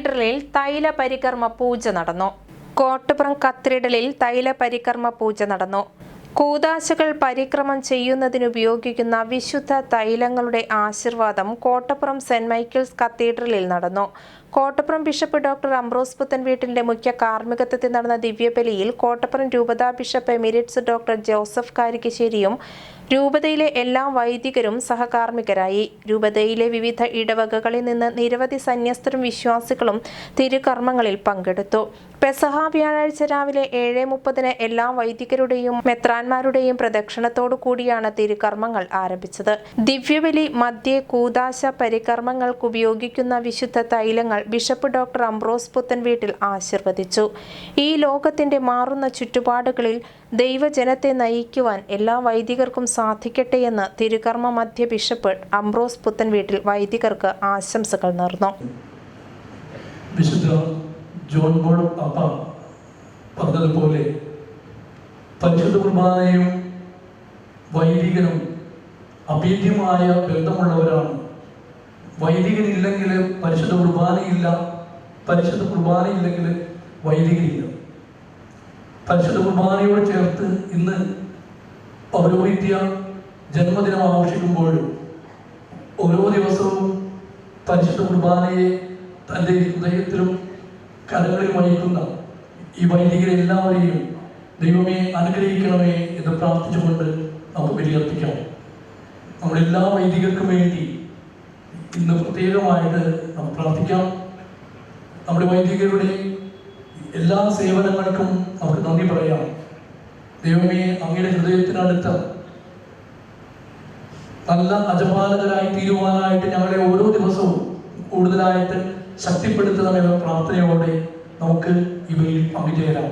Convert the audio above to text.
കത്തീഡ്രലിൽ തൈല പരികർമ്മ പൂജ നടന്നു. കോട്ടപ്പുറം കത്തീഡ്രലിൽ തൈല പരികർമ്മ പൂജ നടന്നു. കൂതാശകൾ പരിക്രമം ചെയ്യുന്നതിനുപയോഗിക്കുന്ന വിശുദ്ധ തൈലങ്ങളുടെ ആശീർവാദം കോട്ടപ്പുറം സെന്റ് മൈക്കിൾസ് കത്തീഡ്രലിൽ നടന്നു. കോട്ടപ്പുറം ബിഷപ്പ് ഡോക്ടർ അംബ്രോസ് പുത്തൻ വീട്ടിന്റെ മുഖ്യ കാർമ്മികത്വത്തിൽ നടന്ന ദിവ്യബലിയിൽ കോട്ടപ്പുറം രൂപതാ ബിഷപ്പ് എമിരേറ്റ്സ് ഡോക്ടർ ജോസഫ് കാരിക്കശ്ശേരിയും രൂപതയിലെ എല്ലാ വൈദികരും സഹകാർമ്മികരായി. രൂപതയിലെ വിവിധ ഇടവകകളിൽ നിന്ന് നിരവധി സന്യസ്തരും വിശ്വാസികളും തിരുകർമ്മങ്ങളിൽ പങ്കെടുത്തു. പെസഹ വ്യാഴാഴ്ച രാവിലെ ഏഴ് മുപ്പതിന് എല്ലാ വൈദികരുടെയും മെത്രാന്മാരുടെയും പ്രദക്ഷിണത്തോടു കൂടിയാണ് തിരുകർമ്മങ്ങൾ ആരംഭിച്ചത്. ദിവ്യബലി മധ്യ കൂതാശ പരികർമ്മങ്ങൾക്ക് ഉപയോഗിക്കുന്ന വിശുദ്ധ തൈലങ്ങൾ ബിഷപ്പ് ഡോക്ടർ അംബ്രോസ് പുത്തൻ വീട്ടിൽ ആശീർവദിച്ചു. ഈ ലോകത്തിന്റെ മാറുന്ന ചുറ്റുപാടുകളിൽ ദൈവജനത്തെ നയിക്കുവാൻ എല്ലാ വൈദികർക്കും സാധിക്കട്ടെ എന്ന് തിരുകർമ്മ മധ്യ ബിഷപ്പ് അംബ്രോസ് പുത്തൻ വീട്ടിൽ വൈദികർക്ക് ആശംസകൾ നേർന്നു. ജോൺ ബോൾ പാപ്പ പറഞ്ഞതുപോലെ പരിശുദ്ധ കുർബാനയും വൈദികനും അഭേദ്യമായ ബന്ധമുള്ളവരാണ്. വൈദികനില്ലെങ്കിൽ പരിശുദ്ധ കുർബാനയില്ല പരിശുദ്ധ കുർബാനയില്ലെങ്കിൽ വൈദികനില്ല. പരിശുദ്ധ കുർബാനയോട് ചേർത്ത് ഇന്ന് പൗരോഹിത്യ ജന്മദിനം ആഘോഷിക്കുമ്പോൾ ഓരോ ദിവസവും പരിശുദ്ധ കുർബാനയെ തന്റെ ഹൃദയത്തിലും കരങ്ങളിൽ വഹിക്കുന്ന ഈ വൈദികരെ എല്ലാവരെയും ദൈവമേ അനുഗ്രഹിക്കണമേ എന്ന് പ്രാർത്ഥിച്ചുകൊണ്ട് നമുക്ക് ബലിയർപ്പിക്കാം. നമ്മുടെ എല്ലാ വൈദികർക്കും വേണ്ടി ഇന്ന് പ്രത്യേകമായിട്ട് നമുക്ക് പ്രാർത്ഥിക്കാം. നമ്മുടെ വൈദികരുടെ എല്ലാ സേവനങ്ങൾക്കും നമുക്ക് നന്ദി പറയാം. ദൈവമേ അങ്ങയുടെ ഹൃദയത്തിനടുത്ത നല്ല അജപാലകരായി തീരുവാനായിട്ട് ഞങ്ങളെ ഓരോ ദിവസവും കൂടുതലായിട്ട് ശക്തിപ്പെടുത്തണമെന്ന പ്രാർത്ഥനയോടെ നമുക്ക് ഇവയിൽ പങ്കുചേരാം.